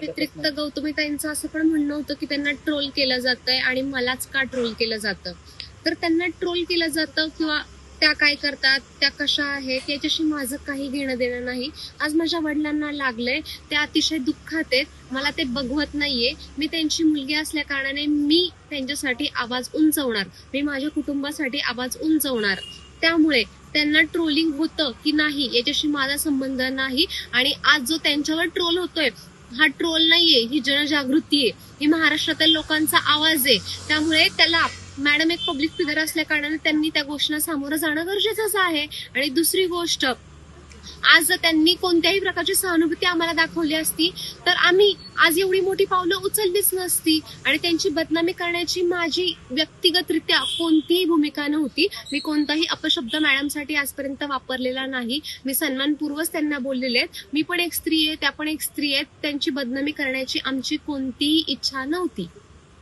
व्यतिरिक्त गौतमीताईंचं असं पण म्हणणं होतं की त्यांना ट्रोल केलं जातंय आणि मलाच का ट्रोल केलं जातं? तर त्यांना ट्रोल केलं जातं किंवा त्या काय करतात त्या कशा आहेत याच्याशी माझं काही घेणं देणं नाही. आज माझ्या वडिलांना लागलंय ते अतिशय दुःखात आहेत मला ते बघवत नाहीये. मी त्यांची मुलगी असल्या कारणाने मी त्यांच्यासाठी आवाज उंचवणार. मी माझ्या कुटुंबासाठी आवाज उंचवणार. त्यामुळे त्यांना ट्रोलिंग होतं की नाही याच्याशी माझा संबंध नाही आणि आज जो त्यांच्यावर ट्रोल होतोय हा ट्रोल नाहीये ही जनजागृती आहे. ही महाराष्ट्रातील लोकांचा आवाज आहे. त्यामुळे त्याला मॅडम एक पब्लिक फिगर असल्या कारणाने त्यांनी त्या गोष्टीला सामोरं जाणं गरजेचंच आहे. आणि दुसरी गोष्ट आज जर त्यांनी कोणत्याही प्रकारची सहानुभूती आम्हाला दाखवली असती तर आम्ही आज एवढी मोठी पावलं उचललीच नसती. आणि त्यांची बदनामी करण्याची माझी व्यक्तिगतरित्या कोणतीही भूमिका नव्हती. मी कोणताही अपशब्द मॅडमसाठी आजपर्यंत वापरलेला नाही. मी सन्मानपूर्वच त्यांना बोललेले आहेत. मी पण एक स्त्री आहे त्या पण एक स्त्री आहेत. त्यांची बदनामी करण्याची आमची कोणतीही इच्छा नव्हती.